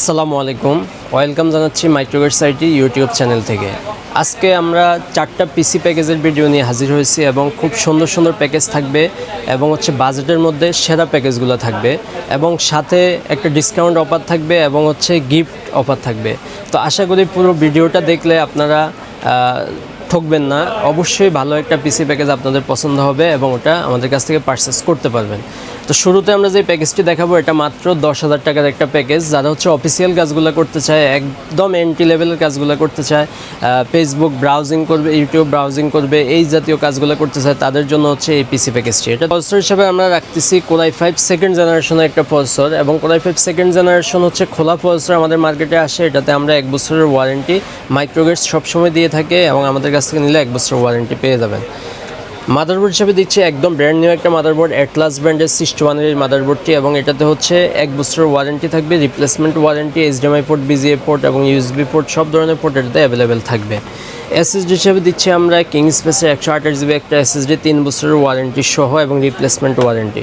আসসালামু আলাইকুম। ওয়েলকাম জানাচ্ছি মাইক্রোগেট সাইটি ইউটিউব চ্যানেল থেকে। আজকে আমরা চারটা পিসি প্যাকেজের ভিডিও নিয়ে হাজির হয়েছি এবং খুব সুন্দর সুন্দর প্যাকেজ থাকবে এবং হচ্ছে বাজেটের মধ্যে সেরা প্যাকেজগুলো থাকবে এবং সাথে একটা ডিসকাউন্ট অফার থাকবে এবং হচ্ছে গিফট অফার থাকবে। তো আশা করি পুরো ভিডিওটা দেখলে আপনারা ঠকবেন না। অবশ্যই ভালো একটা পিসি প্যাকেজ আপনাদের পছন্দ হবে এবং ওটা আমাদের কাছ থেকে পারচেস করতে পারবেন। তো শুরুতে আমরা যে প্যাকেজটি দেখাবো, এটা মাত্র দশ হাজার টাকার একটা প্যাকেজ যারা হচ্ছে অফিসিয়াল কাজগুলো করতে চায়, একদম এন্ট্রি লেভেলের কাজগুলো করতে চায় ফেসবুক ব্রাউজিং করবে ইউটিউব ব্রাউজিং করবে, এই জাতীয় কাজগুলো করতে চায়, তাদের জন্য হচ্ছে এই পিসি প্যাকেজটি এটা প্রসেসর হিসাবে আমরা রাখতেছি কোরাই ফাইভ সেকেন্ড জেনারেশনের একটা প্রসেসর এবং কোরাই ফাইভ সেকেন্ড জেনারেশন হচ্ছে খোলা প্রসেসর আমাদের মার্কেটে আসে। এটাতে আমরা এক বছরের ওয়ারেন্টি মাইক্রোগেটস সবসময় দিয়ে থাকে এবং আমাদের কাছ থেকে নিলে এক বছরের ওয়ারেন্টি পেয়ে যাবেন। মাদারবোর্ড হিসেবে দিচ্ছে একদম ব্র্যান্ড নিউ একটা মাদারবোর্ড অ্যাটলাস ব্র্যান্ডের সিক্সটি ওয়ানের এই মাদারবোর্ডটি এবং এটাতে হচ্ছে এক বছরের ওয়ারেন্টি থাকবে replacement warranty HDMI port VGA port এবং ইউএসবি পোর্ট সব ধরনের পোর্ট এটাতে অ্যাভেলেবেল থাকবে। এসএসডি হিসেবে দিচ্ছি আমরা কিং স্পেসের একশো আঠাশ জিবি একটা এসএসডি, তিন বছরের ওয়ারেন্টি সহ এবং রিপ্লেসমেন্ট ওয়ারেন্টি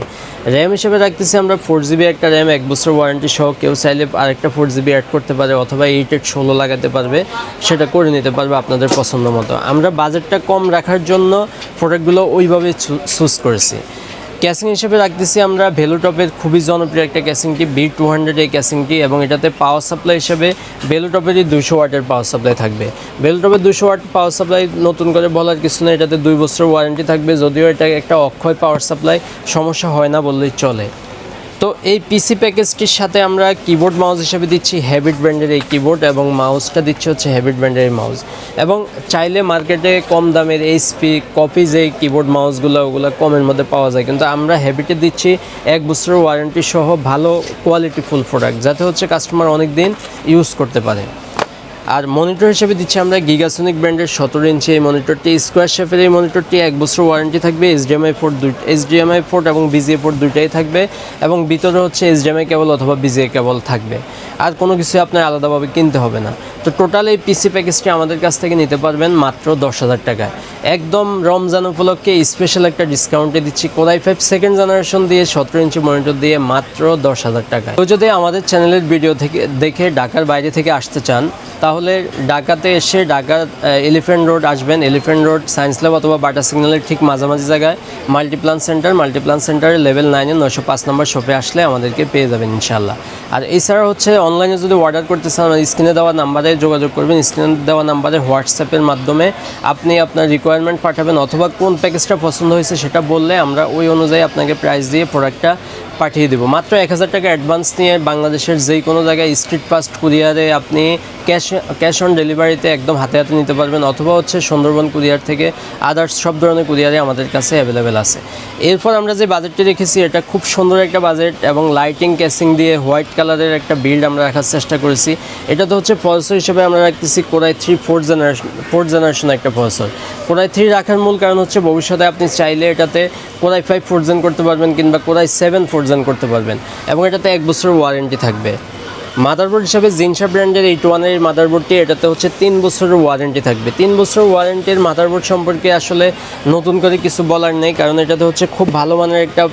র্যাম হিসেবে রাখতেছি আমরা ফোর জিবি একটা র্যাম এক বছর ওয়ারেন্টি সহ। কেউ চাইলে আরেকটা ফোর জিবি অ্যাড করতে পারে অথবা এইট এইট ষোলো লাগাতে পারবে, সেটা করে নিতে পারবে আপনাদের পছন্দ মতো। আমরা বাজেটটা কম রাখার জন্য প্রোডাক্টগুলো ওইভাবে চুজ করেছি। ক্যাসিং হিসেবে রাখতেছি আমরা ভেলোটপের খুবই জনপ্রিয় একটা ক্যাসিংটি বি টু হান্ড্রেড এই ক্যাসিংটি এবং এটাতে পাওয়ার সাপ্লাই হিসেবে ভেলোটপেরই দুশো ওয়াটের পাওয়ার সাপ্লাই থাকবে। ভেলোটপের দুশো ওয়াট পাওয়ার সাপ্লাই নতুন করে বলার কিছু না এটাতে দুই বছর ওয়ারেন্টি থাকবে, যদিও এটা একটা অক্ষয় পাওয়ার সাপ্লাই সমস্যা হয় না বললেই চলে। তো এই পিসি প্যাকেজটির সাথে আমরা কিবোর্ড মাউস হিসেবে দিচ্ছি হ্যাবিট ব্র্যান্ডের এই কিবোর্ড এবং মাউসটা দিচ্ছি হচ্ছে হ্যাবিট ব্র্যান্ডের এই মাউস এবং চাইলে মার্কেটে কম দামের এইচপি কপি যে কিবোর্ড মাউসগুলো ওগুলো কমের মধ্যে পাওয়া যায়। কিন্তু আমরা হ্যাবিটে দিচ্ছি এক বছরের ওয়ারেন্টি সহ ভালো কোয়ালিটি ফুল প্রোডাক্ট যাতে হচ্ছে কাস্টমার অনেক দিন ইউজ করতে পারে। আর মনিটর হিসেবে দিচ্ছি আমরা গিগাসনিক ব্র্যান্ডের সতেরো ইঞ্চি এই মনিটরটি স্কোয়ার শেপের এই মনিটরটি এক বছর ওয়ারেন্টি থাকবে এইচডিএমআই ফোর দুই এইচডিএমআই ফোর এবং বিজিএ ফোর দুইটাই থাকবে এবং ভিতরে হচ্ছে এইচডিএমআই কেবল অথবা বিজিএ কেবল থাকবে। আর কোনো কিছু আপনার আলাদাভাবে কিনতে হবে না। তো টোটাল এই পিসি প্যাকেজটি আমাদের কাছ থেকে নিতে পারবেন মাত্র দশ হাজার টাকায়। একদম রমজান উপলক্ষে স্পেশাল একটা ডিসকাউন্টে দিচ্ছি। কোদাই ফাইভ সেকেন্ড জেনারেশন দিয়ে সতেরো ইঞ্চি মনিটর দিয়ে মাত্র দশ হাজার টাকায়। তো যদি আমাদের চ্যানেলের ভিডিও থেকে দেখে ঢাকার বাইরে থেকে আসতে চান, তাহলে ঢাকাতে এসে ঢাকার এলিফ্যান্ট রোড আসবেন। এলিফ্যান্ট রোড সায়েন্স ল্যাব অথবা বাটা সিগন্যালের ঠিক মাঝামাঝি জায়গায়। মাল্টিপ্লান সেন্টার মাল্টিপ্লান সেন্টারের লেভেল নাইনে নশো পাঁচ নম্বর শপে আসলে আমাদেরকে পেয়ে যাবেন ইনশাল্লাহ আর এছাড়া হচ্ছে অনলাইনে যদি অর্ডার করতে চান স্ক্রিনে দেওয়া নাম্বারে যোগাযোগ করবেন। স্ক্রিনে দেওয়া নাম্বারে হোয়াটসঅ্যাপের মাধ্যমে আপনি আপনার রিকোয়ারমেন্ট পাঠাবেন অথবা কোন প্যাকেজটা পছন্দ হয়েছে সেটা বললে আমরা ওই অনুযায়ী আপনাকে প্রাইস দিয়ে প্রোডাক্টটা পাঠিয়ে দেবো। মাত্র এক হাজার টাকা অ্যাডভান্স নিয়ে বাংলাদেশের যেই কোনো জায়গায় স্ট্রিট ফাস্ট কুরিয়ারে আপনি ক্যাশ ক্যাশ অন ডেলিভারিতে একদম হাতে হাতে নিতে পারবেন, অথবা হচ্ছে সুন্দরবন কুরিয়ার থেকে আদার্স সব ধরনের কুরিয়ারে আমাদের কাছে অ্যাভেলেবেল আছে। এরপর আমরা যে বাজেটটি রেখেছি, এটা খুব সুন্দর একটা বাজেট এবং লাইটিং ক্যাসিং দিয়ে হোয়াইট কালারের একটা বিল্ড আমরা রাখার চেষ্টা করেছি। এটা তো হচ্ছে প্রসেসর হিসেবে আমরা রাখতেছি Core i three fourth generation fourth generation একটা প্রসেসর কোরাই থ্রি রাখার মূল কারণ হচ্ছে ভবিষ্যতে আপনি চাইলে এটাতে কোরাই ফাইভ ফোর্থ জেন করতে পারবেন কিংবা কোরাই সেভেন ফোর্থ জেন করতে পারবেন। এবং এটাতে এক বছরের ওয়ারেন্টি থাকবে। মাদারবোর্ড হিসাবে জিনসা ব্র্যান্ডের এইট ওয়ানের মাদারবোর্ডটি, এটাতে হচ্ছে তিন বছরের ওয়ারেন্টি থাকবে। তিন বছর ওয়ারেন্টির মাদারবোর্ড সম্পর্কে আসলে নতুন করে কিছু বলার নেই, কারণ এটাতে হচ্ছে খুব ভালো মানের একটা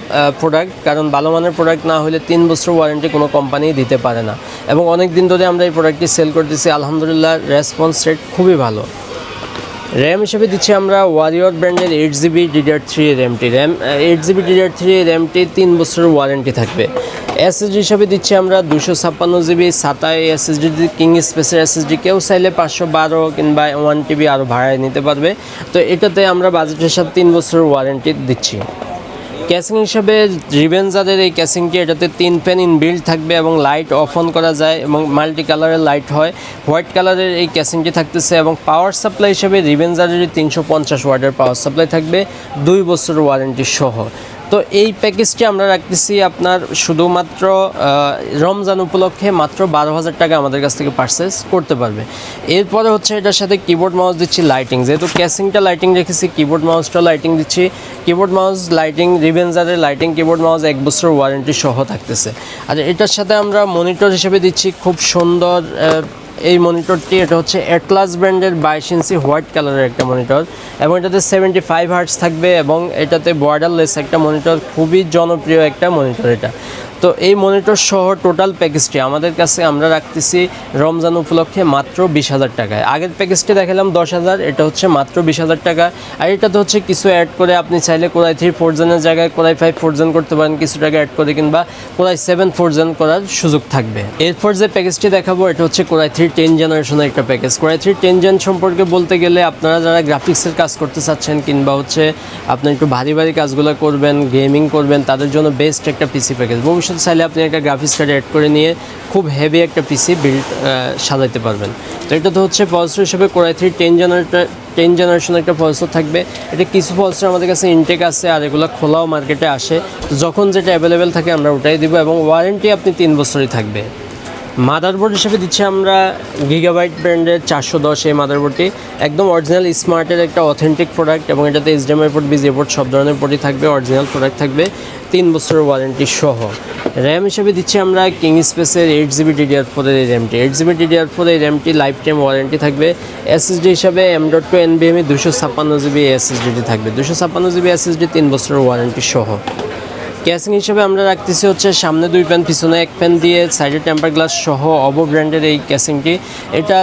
প্রোডাক্ট কারণ ভালো মানের প্রোডাক্ট না হলে তিন বছর ওয়ারেন্টি কোনো কোম্পানি দিতে পারে না। এবং অনেক দিন ধরে আমরা এই প্রোডাক্টটি সেল করতেছি। আলহামদুলিল্লাহ রেসপন্স রেট খুবই ভালো। র্যাম হিসেবে দিচ্ছি আমরা ওয়ারিয়র ব্র্যান্ডের eight GB DDR three র্যামটি RAM eight GB DDR three র্যামটি তিন বছরের ওয়ারেন্টি থাকবে। এসএসডি হিসাবে দিচ্ছি আমরা দুশো ছাপ্পান্ন জিবি সাতাই এসএসডি কিং স্পেসের এসএসডি কেউ চাইলে পাঁচশো বারো কিংবা ওয়ান টিবি আরও ভাড়ায় নিতে পারবে। তো এটাতে আমরা বাজেটের সাথে তিন বছরের ওয়ারেন্টি দিচ্ছি। ক্যাসিং হিসাবে রিভেঞ্জারের এই ক্যাসিংটি এটাতে তিন প্যান ইন বিল্ড থাকবে এবং লাইট অফ অন করা যায় এবং মাল্টি কালারের লাইট হয়। হোয়াইট কালারের এই ক্যাসিংটি থাকতেছে এবং পাওয়ার সাপ্লাই হিসেবে রিভেঞ্জারের তিনশো পঞ্চাশ ওয়াটের পাওয়ার সাপ্লাই থাকবে। দুই বছর ওয়ারেন্টি সহ। তো এই প্যাকেজটি আমরা রাখতেছি আপনার শুধুমাত্র রমজান উপলক্ষে মাত্র বারো হাজার টাকা আমাদের কাছ থেকে পারচেস করতে পারবে। এরপরে হচ্ছে এটার সাথে কিবোর্ড মাউস দিচ্ছি লাইটিং যেহেতু ক্যাসিংটা লাইটিং রেখেছি কিবোর্ড মাউসটা লাইটিং দিচ্ছি। কিবোর্ড মাউস লাইটিং রিভেঞ্জারের লাইটিং কিবোর্ড মাউস এক বছর ওয়ারেন্টি সহ থাকতেছে। আর এটার সাথে আমরা মনিটর হিসেবে দিচ্ছি খুব সুন্দর এই মনিটরটি, এটা হচ্ছে এটলাস ব্র্যান্ডের বাইশ ইঞ্চি হোয়াইট কালারের একটা মনিটর এবং এটাতে সেভেন্টি ফাইভ হার্টস থাকবে এবং এটাতে বর্ডারলেস একটা মনিটর, খুবই জনপ্রিয় একটা মনিটর এটা। তো তো এই মনিটর সহ টোটাল প্যাকেজটি আমাদের কাছে আমরা রাখতেছি রমজান উপলক্ষে মাত্র বিশ হাজার টাকায়। আগের প্যাকেজটি দেখালাম দশ হাজার, এটা হচ্ছে মাত্র বিশ হাজার টাকা। আর এটাতে হচ্ছে কিছু অ্যাড করে আপনি চাইলে কোরাই থ্রি ফোর জেনের জায়গায় কোরাই ফাইভ ফোর জেন করতে পারেন, কিছু টাকা অ্যাড করে কিংবা কোরাই সেভেন ফোর জেন করার সুযোগ থাকবে। এরপর যে প্যাকেজটি দেখাবো, এটা হচ্ছে কোরাই থ্রি টেন জেনারেশনের একটা package Core i three ten gen সম্পর্কে বলতে গেলে আপনারা যারা গ্রাফিক্সের কাজ করতে চাচ্ছেন কিংবা হচ্ছে আপনি একটু ভারী ভারী কাজগুলো করবেন গেমিং করবেন, তাদের জন্য বেস্ট একটা পিসি প্যাকেজ ভবিষ্যতে চাইলে আপনি একটা গ্রাফিক্স কার্ড অ্যাড করে নিয়ে খুব হেভি একটা পিসি বিল্ড সাজাইতে পারবেন। তো এটা তো হচ্ছে পলসর হিসেবে Core i three ten generator ten generation একটা পলসর থাকবে। এটা কিছু পলসর আমাদের কাছে ইনটেক আছে আর এগুলো খোলাও মার্কেটে আসে। তো যখন যেটা অ্যাভেলেবেল থাকে আমরা ওটাই দিব এবং ওয়ারেন্টি আপনি তিন বছরই থাকবে। মাদারবোর্ড হিসেবে দিচ্ছি আমরা গিগাবাইট ব্র্যান্ডের চারশো দশ এই মাদারবোর্ডটি একদম অরিজিনাল স্মার্টের একটা অথেন্টিক প্রোডাক্ট এবং এটাতে এইচডিএমআই পোর্ট বিজি পোর্ট সব ধরনের পোর্টই থাকবে অরিজিনাল প্রোডাক্ট থাকবে, তিন বছরের ওয়ারেন্টি সহ। র্যাম হিসেবে দিচ্ছি আমরা কিং স্পেসের এইট জিবি ডিডিআর ফোরের এই র্যামটি এইট জিবি ডিডিআর ফোর এই র্যামটি লাইফ টাইম ওয়ারেন্টি থাকবে। এসএসডি হিসাবে এম ডট টু এনবিএমই দুশো ছাপ্পান্ন জিবি এসএসডিটি থাকবে। দুশো ছাপ্পান্ন জিবি এসএসডি তিন বছরের ওয়ারেন্টি সহ। ক্যাসিং হিসেবে আমরা রাখতেছি হচ্ছে সামনে দুই প্যান, পিছনে এক প্যান দিয়ে সাইডে টেম্পার গ্লাস সহ অবো ব্র্যান্ডের এই ক্যাসিংটি এটা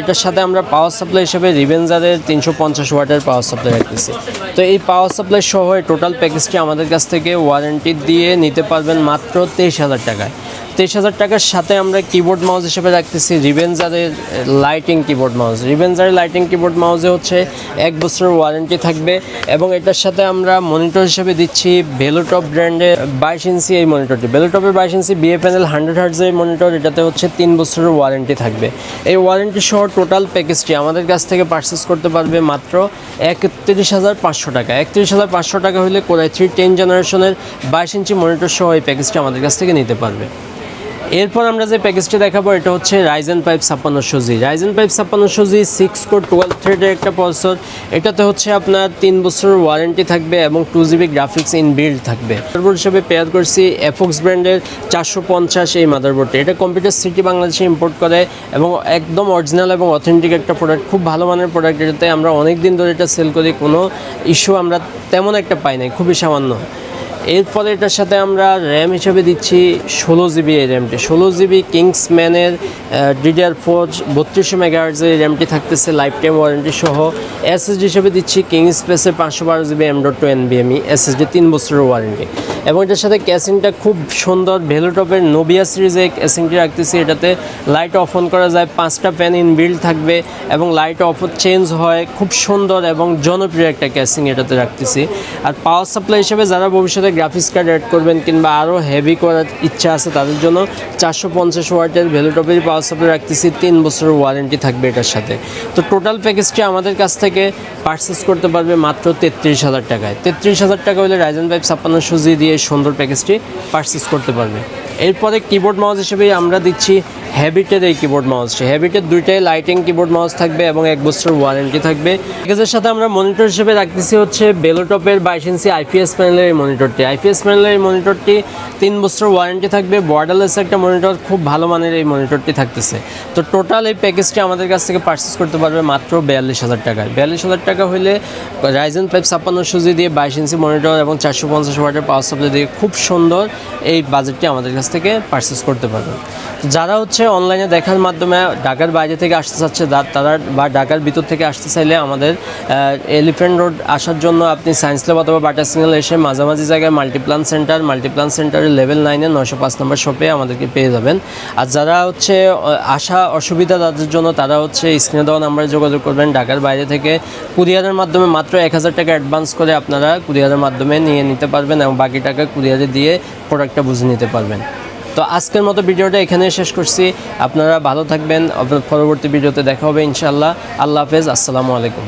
এটার সাথে আমরা পাওয়ার সাপ্লাই হিসেবে রিভেঞ্জারের তিনশো পঞ্চাশ ওয়াটের পাওয়ার সাপ্লাই রাখতেছি। তো এই পাওয়ার সাপ্লাই সহ টোটাল প্যাকেজটি আমাদের কাছ থেকে ওয়ারেন্টি দিয়ে নিতে পারবেন মাত্র তেইশ হাজার টাকায়। তেইশ হাজার টাকার সাথে আমরা কিবোর্ড মাউস হিসেবে রাখতেছি রিভেঞ্জারের লাইটিং কিবোর্ড মাউস রিভেঞ্জারের লাইটিং কিবোর্ড মাউসে হচ্ছে এক বছরের ওয়ারেন্টি থাকবে এবং এটার সাথে আমরা মনিটর হিসেবে দিচ্ছি বেলোটপ ব্র্যান্ডের বাইশ ইঞ্চি এই মনিটরটি বেলোটপের বাইশ ইঞ্চি বিএ প্যানেল হান্ড্রেড হার্টজের এই মনিটর এটাতে হচ্ছে তিন বছরের ওয়ারেন্টি থাকবে। এই ওয়ারেন্টি সহ টোটাল প্যাকেজটি আমাদের কাছ থেকে পারচেস করতে পারবে মাত্র একত্রিশ হাজার পাঁচশো টাকা। একত্রিশ হাজার পাঁচশো টাকা হলে কোরাই থ্রি টেন জেনারেশনের বাইশ ইঞ্চি মনিটর সহ এই প্যাকেজটি আমাদের কাছ থেকে নিতে পারবে। এরপর আমরা যে প্যাকেজটি দেখাবো, এটা হচ্ছে রাইজেন পাইপ ছাপ্পান্নশো জি রাইজেন পাইপ ছাপ্পান্নশো জি সিক্স কোর টুয়েলভ থ্রেডের একটা প্রসেসর এটাতে হচ্ছে আপনার তিন বছরের ওয়ারেন্টি থাকবে এবং two GB graphics in build থাকবে। মাদারবোর্ড হিসেবে পেয়ার করছি এফক্স ব্র্যান্ডের চারশো পঞ্চাশ এই মাদারবোর্ডটি এটা কম্পিউটার সিটি বাংলাদেশে ইম্পোর্ট করে এবং একদম অরিজিনাল এবং অথেন্টিক একটা প্রোডাক্ট খুব ভালো মানের প্রোডাক্ট এটাতে আমরা অনেক দিন ধরে এটা সেল করি। কোনো ইস্যু আমরা তেমন একটা পাই নাই, খুবই সামান্য। এরপরে এটার সাথে আমরা র্যাম হিসেবে দিচ্ছি ষোলো জিবি এই র্যামটি ষোলো জিবি কিংসম্যানের ডিডিআর ফোর বত্রিশশো মেগাহার্জের এই র্যামটি থাকতেছে লাইফ টাইম ওয়ারেন্টি সহ এসএসডি হিসেবে দিচ্ছি কিংস স্পেসে পাঁচশো বারো জিবি এম ডট টু এনবিএমই এসএসডি তিন বছরের ওয়ারেন্টি এবং এটার সাথে ক্যাসিংটা খুব সুন্দর ভেলোটপের নোবিয়া সিরিজে ক্যাসিংটি রাখতেছি। এটাতে লাইট অফ অন করা যায়, পাঁচটা প্যান ইন বিল্ড থাকবে এবং লাইট অফ চেঞ্জ হয়। খুব সুন্দর এবং জনপ্রিয় একটা ক্যাসিং এটাতে রাখতেছি। আর পাওয়ার সাপ্লাই হিসেবে যারা ভবিষ্যতে গ্রাফিক্স কার্ড অ্যাড করবেন কিংবা আরও হেভি করার ইচ্ছা আছে তাদের জন্য চারশো পঞ্চাশ ওয়াটের ভেলোটপের পাওয়ার সাপ্লাই রাখতেছি। তিন বছরের ওয়ারেন্টি থাকবে এটার সাথে। তো টোটাল প্যাকেজটি আমাদের কাছ থেকে পারচেস করতে পারবে মাত্র তেত্রিশ হাজার টাকায়। তেত্রিশ হাজার টাকা হলে রাইজেন ফাইভ ছাপ্পান্নশো সুজি দিয়ে এই সুন্দর প্যাকেজটি পারচেস করতে পারবে। এরপরে কিবোর্ড মাউস হিসেবে আমরা দিচ্ছি হ্যাবিটের এই কিবোর্ড মাউসটি হ্যাবিটের দুইটাই লাইটিং কিবোর্ড মাউস থাকবে এবং এক বছর ওয়ারেন্টি থাকবে। প্যাকেজের সাথে আমরা মনিটর হিসেবে রাখতেছি হচ্ছে বেলোটপের বাইশ ইঞ্চি আইপিএস প্যানেলের এই মনিটরটি আইপিএস প্যানেলের এই মনিটরটি তিন বছর ওয়ারেন্টি থাকবে। বর্ডারলেস একটা মনিটর খুব ভালো মানের এই মনিটরটি থাকতেছে। তো টোটাল এই প্যাকেজটি আমাদের কাছ থেকে পারচেস করতে পারবে মাত্র বিয়াল্লিশ হাজার টাকায়। বিয়াল্লিশ হাজার টাকা হলে রাইজেন ফাইভ ছাপ্পান্ন সুজি দিয়ে বাইশ ইঞ্চি মনিটর এবং চারশো পঞ্চাশ ওয়াটের পাওয়ার সাপ্লাই দিয়ে খুব সুন্দর এই বাজেটটি আমাদের কাছ থেকে পারচেস করতে পারবেন যারা হচ্ছে অনলাইনে দেখার মাধ্যমে ঢাকার বাইরে থেকে আসতে চাচ্ছে তারা বা ঢাকার ভিতর থেকে আসতে চাইলে আমাদের এলিফ্যান্ট রোড আসার জন্য আপনি সায়েন্স ল্যাব অথবা বাটার সিগন্যাল এসে মাঝামাঝি জায়গায় মাল্টিপ্লান সেন্টার মাল্টিপ্লান সেন্টারের লেভেল নাইনে নশো পাঁচ নম্বর শপে আমাদেরকে পেয়ে যাবেন। আর যারা হচ্ছে আসা অসুবিধা তাদের জন্য তারা হচ্ছে স্ক্রিনে দেওয়া নাম্বারে যোগাযোগ করবেন। ঢাকার বাইরে থেকে কুরিয়ারের মাধ্যমে মাত্র এক হাজার টাকা অ্যাডভান্স করে আপনারা কুরিয়ারের মাধ্যমে নিয়ে নিতে পারবেন এবং বাকি টাকা কুরিয়ারে দিয়ে প্রোডাক্টটা বুঝে নিতে পারবেন। তো আজকের মতো ভিডিওটা এখানে শেষ করছি। আপনারা ভালো থাকবেন। পরবর্তী ভিডিওতে দেখা হবে ইনশাল্লাহ আল্লাহ হাফেজ। আসসালামু আলাইকুম।